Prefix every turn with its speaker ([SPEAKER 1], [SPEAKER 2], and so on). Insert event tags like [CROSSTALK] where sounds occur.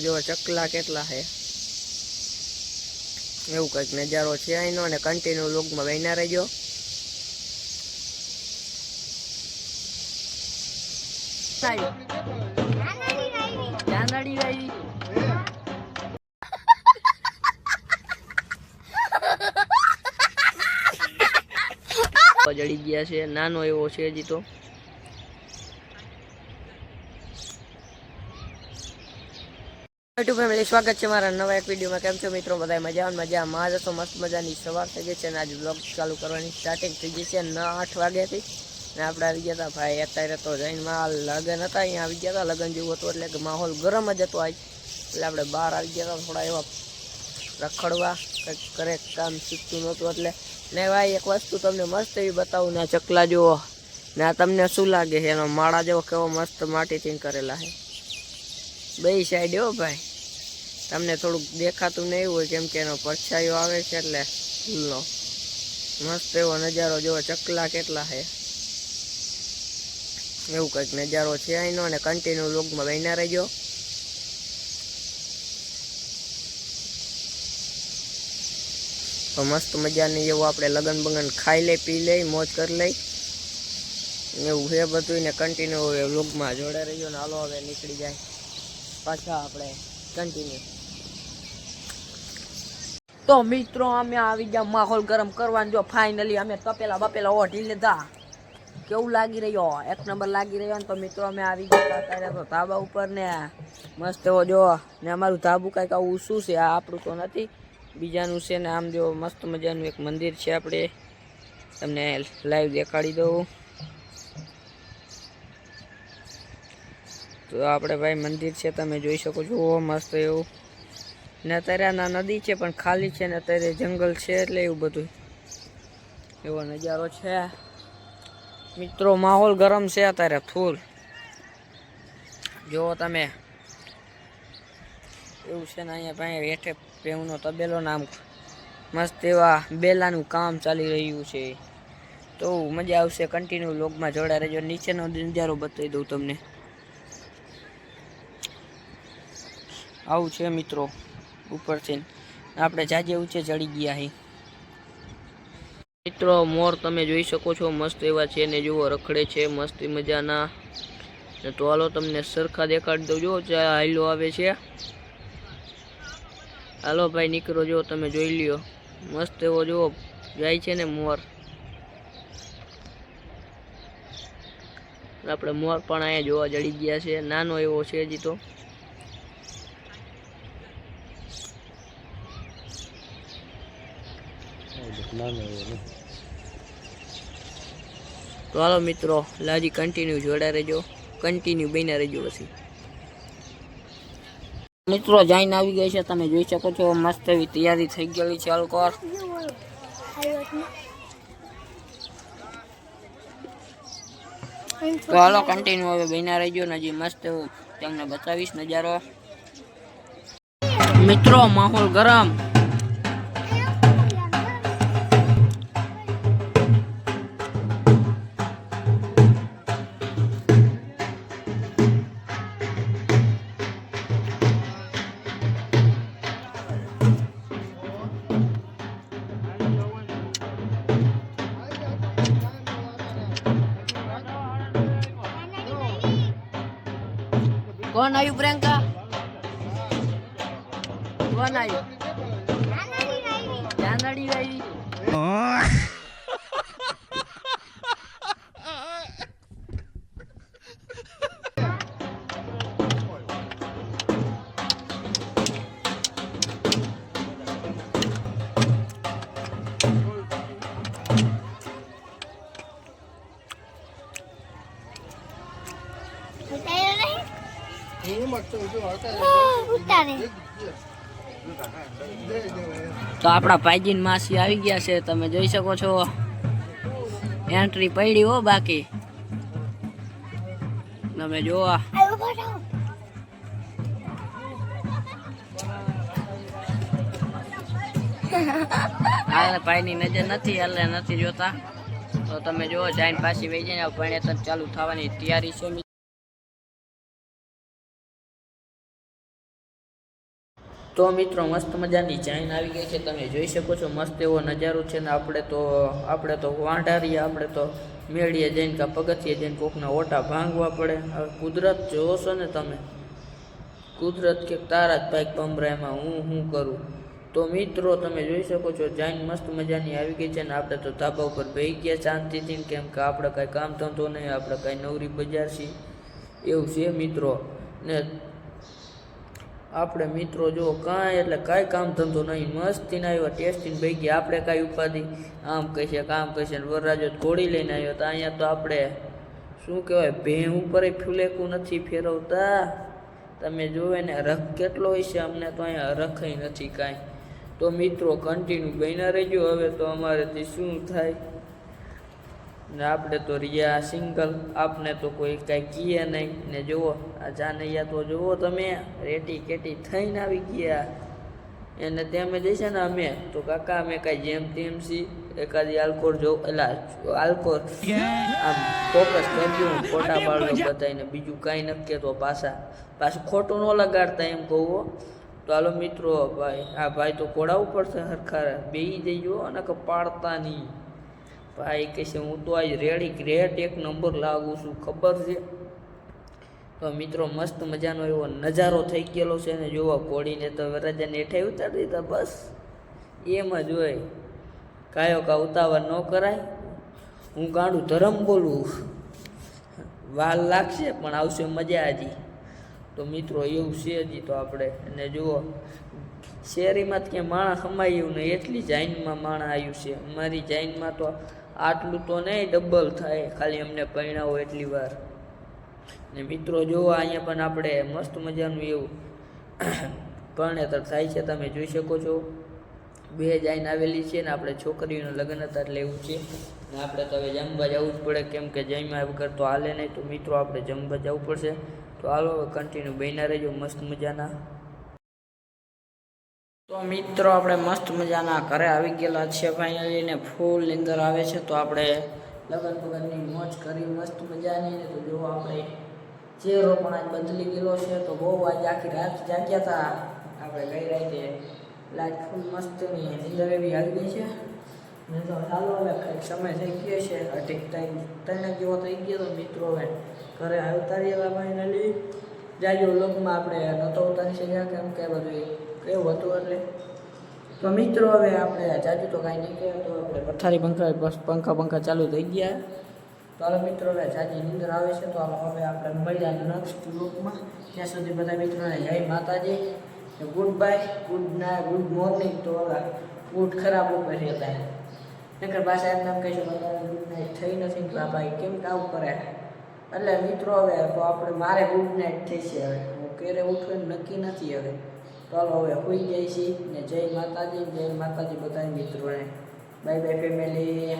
[SPEAKER 1] જો ચકલા કેટલા છે. એવું કંઈક નજારો છે અહીંનો અને કન્ટિન્યુ લોગમાં વહીના રહેજો. જડી ગયા છે નાનો એવો છે હજી તો. ફેમિલી, સ્વાગત છે મારા નવા એક વિડીયોમાં. કેમ છો મિત્રો? બધા મજા મજામાં જ તો મસ્ત મજાની સવાર થઈ ગઈ છે અને આજે બ્લોગ ચાલુ કરવાની સ્ટાર્ટિંગ થઈ ગઈ છે. નવ આઠ વાગ્યાથી ને આપણે આવી ગયા હતા ભાઈ. અત્યારે તો જૈનમાં લગ્ન હતા. અહીંયા આવી ગયા હતા લગ્ન જેવું હતું એટલે કે માહોલ ગરમ જ હતો આજ. એટલે આપણે બહાર આવી ગયા હતા થોડા એવા રખડવા. કંઈક કરે કામ શીખતું નહોતું એટલે ને ભાઈ, એક વસ્તુ તમને મસ્ત એવી બતાવું. ને ચકલા જુઓ. ને આ તમને શું લાગે? છે એનો માળા જેવો કેવો મસ્ત માટીથી કરેલા છે. બે સાઈડ એવો ભાઈ. તમને થોડુંક દેખાતું નહીં હોય કેમ કે એનો પરછાયો આવે છે એટલે ફૂલનો. મસ્ત એવો નજારો જોવો, ચકલા કેટલા છે એવું કંઈક નજારો છે અહીંનો અને કન્ટિન્યુ લોગમાં બન્યા રહેજો. મસ્ત મજાની એવું આપણે લગન બગન ખાઈ લઈ પી લઈ મોજ કરી લઈ એવું છે બધું ને કન્ટિન્યુ લોગમાં જોડે રહ્યો ને હાલો હવે નીકળી જાય. પાછા આપણે કન્ટિન્યુ તો મિત્રો, અમે આવી ગયા માહોલ ગરમ કરવાનું. જો ફાઇનલી અમે તપેલા બપેલા ઓઢી લીધા. કેવું લાગી રહ્યો? એક નંબર લાગી રહ્યો ને તો મિત્રો, અમે આવી ગયા અત્યારે તો ધાબા ઉપર ને. મસ્ત એવો જો, ને અમારું ધાબુ કાંઈક આવું શું છે? આપણું તો નથી. બીજાનું છે ને, આમ જો મસ્ત મજાનું એક મંદિર છે આપણે. તમને લાઈવ દેખાડી દઉં. તો આપણે ભાઈ મંદિર છે, તમે જોઈ શકો છો. મસ્ત એવું. ને અત્યારે આ નદી છે, પણ ખાલી છે ને અત્યારે જંગલ છે એટલે એવું બધું. એવો નજારો છે. મિત્રો, માહોલ ગરમ છે અત્યારે, ફૂલ. જુઓ તમે. એવું છે ને અહીંયા ભાઈ હેઠે પેવનો તબેલો નામ મસ્ત એવા બેલાનું કામ ચાલી રહ્યું છે. તો મજા આવશે કન્ટિન્યુ લોગમાં જોડા રહેજો. નીચેનો નજારો બતાવી દઉં તમને. આવું છે મિત્રો. ઉપરથી. આપણે જાજે ઊંચે ચડી ગયા અહીં મિત્રો, મોર તમે જોઈ શકો છો, મસ્ત એવા છે ને જુઓ, રખડે છે, મસ્ત મજાના. તો હાલો તમને સરખા દેખાડી દઉં. જો હાલો આવે છે. હાલો ભાઈ, નીકળો, જો, તમે જોઈ લ્યો. મસ્ત એવો જુઓ જાય છે ને મોર. આપણે મોર પણ અહીંયા જોવા જડી ગયા છે. નાનો એવો છે હજી તો. તો હાલો મિત્રો લાજી કન્ટિન્યુ જોડા રહેજો. કન્ટિન્યુ બન્યા રહેજો પછી. મિત્રો, જઈને આવી ગઈ છે, તમે જોઈ શકો છો, મસ્ત એવી તૈયારી થઈ ગયેલી છે અલકોર તો હાલો કન્ટિન્યુ હવે બન્યા રહેજો ને હજી મસ્ત તમને બતાવીશ નજારો. મિત્રો, માહોલ ગરમ. કોણ આવ્યું પ્રિયંકા? કોણ આવ્યું? ચાંદડી આવી તો આપણા ભાઈજીન માસી આવી ગયા છે તમે જોઈ શકો છો. એન્ટ્રી પડી હો બાકી. તમે જોવા. ભાઈની નજર નથી એટલે નથી જોતા. તો તમે જુઓ જાઈને પાછી વહી જાય ભણેતર ચાલુ થવાની તૈયારી છે તો મિત્રો મસ્ત મજાની ચાઇન આવી ગઈ છે. તમે જોઈ શકો છો, મસ્ત એવો નજારો છે ને આપણે તો આપણે તો વાંઢારીએ, આપણે તો મેળીએ જઈને કાં પગથિયે જઈને કોકના ઓટા ભાંગવા પડે. હવે કુદરત જોવો ને તમે, કુદરત કે તારા જ પંભરા એમાં હું હું કરું. તો મિત્રો તમે જોઈ શકો છો જાઈન મસ્ત મજાની આવી ગઈ છે ને આપણે તો ધાબા ઉપર ભાઈ ગયા શાંતિથી કેમ કે આપણે કાંઈ કામ ધંધો નહીં, આપણે કાંઈ નવરી બજાર છીએ. એવું છે મિત્રો. ને આપણે મિત્રો જો કાંઈ, એટલે કાંઈ કામ ધંધો નહીં. મસ્તીને આવ્યા, ટેસ્ટીને ભાઈ ગયા. આપણે કાંઈ ઉપાધિ? આમ કહીશે, કામ કહીશે. ને વરરાજો ઘોડી લઈને આવ્યો તો અહીંયા તો આપણે, શું કહેવાય, ભેં ઉપર ફૂલેકું નથી ફેરવતા. તમે જોવે ને રખ કેટલો હોય છે અમને તો અહીંયા રખાઈ નથી કાંઈ. તો મિત્રો કન્ટિન્યુ બન્યા રહેજો. હવે તો અમારેથી શું થાય? ને આપણે તો રહ્યા સિંગલ આપને તો કોઈ કાંઈ કીએ નહીં. ને જુઓ, આ જાનૈયા તો જુઓ તમે રેટી કેટી થઈને આવી ગયા. એને તેમે જઈશે ને અમે. તો કાકા, અમે કાંઈ જેમ તેમ સી એકાદી આલ્કોર જો, એલા આલ્કોર આમ ફોકસ કરજો, ફોટા પાડો બધાને બીજું કાંઈ નથી કહેતો પાછા. પાછું ખોટું ન લગાડતા એમ કહું હો. તો હાલો મિત્રો, ભાઈ, આ ભાઈ તો કોડાવું પડશે હરખા બેસી જઈજો અને કે પાડતા નહીં. ભાઈ કહે છે, હું તો આજ રેડી ગ્રેટ એક નંબર લાગુ છું, ખબર છે? તો મિત્રો મસ્ત મજાનો એવો નજારો થઈ ગયેલો છે ને, જોવો, ઘોડીને તો વરરાજાને હેઠે ઉતારી દીધા, બસ. એમ જ હોય. કાયો કા ઉતાવળ ન કરાય. હું ગાંડું ધરમ બોલું. વાલ લાગશે, પણ આવશે મજા હજી. તો મિત્રો એવું છે હજી તો આપણે. અને જુઓ શેરીમાં કે માણા સમાયું નહીં એટલી જાઈનમાં માણસ આવ્યું છે. અમારી જાઈનમાં તો આટલું તો નહીં, ડબલ થાય. ખાલી અમને પરિણાવો એટલી વાર. ને મિત્રો જોવા અહીંયા પણ આપણે મસ્ત મજાનું એવું [COUGHS] પરણેતર થાય છે. તમે જોઈ શકો છો. બે જાઈન આવેલી છે ને આપણે છોકરીનું લગ્ન હતા એટલે એવું છે. ને આપણે તો હવે જમવા જવું જ પડે. કેમ કે જમ્યા વગર તો હાલે નહીં. તો મિત્રો, આપણે જમવા જવું પડશે. તો હાલો કન્ટિન્યુ બન્યા રહેજો મસ્ત મજાના. તો મિત્રો, આપણે મસ્ત મજાના ઘરે આવી ગયેલા છે ફાઇનલી ને ફૂલ નીંદર આવે છે. તો આપણે લગન પગનની મોજ કરી, મસ્ત મજાની. તો જો આપણે ચહેરો પણ આજ બદલી ગયેલો છે. તો બહુ આજ આખી રાત જાગ્યા હતા આપણે ગઈ રાતે આજ ફૂલ મસ્તની નીંદર એવી આવી ગઈ છે. ને તો ચાલો હવે કંઈક સમય થઈ ગયો છે. અઢીક ટાઈમ ત્રણ જેવો થઈ ગયો તો મિત્રો હવે ઘરે ઉતારેલા ફાઇનલી જાજો લોકમાં આપણે નહોતો ઉતારી શક્યા, કેમ કે બધું કેવું હતું એટલે. તો મિત્રો, હવે આપણે જાજુ તો કાંઈ નહીં કહેવાય, તો આપણે પથારી પંખા પંખા પંખા ચાલુ થઈ ગયા. તો હાલો મિત્રો, હવે જાજી નીંદર આવે છે, તો હાલો હવે આપણે મળ્યા નેક્સ્ટ લોકમાં ત્યાં સુધી બધા મિત્રોને જય માતાજી ગુડ બાય ગુડ ના ગુડ મોર્નિંગ તો હવે ગુડ ખરાબ ઉપર હતા નકર પાછા એમ નામ કહીશું બધા ગુડ નાઇટ થઈ નથી. કે આ ભાઈ કેમ કામ કરે એટલે મિત્રો, હવે તો આપણે મારે ગુડ નાઇટ થઈ છે હવે. હું ક્યારે ઉઠવું નક્કી નથી હવે. ચાલો હવે હોઈ જાય છે ને જય માતાજી જય માતાજી બધા મિત્રોને. Bye bye family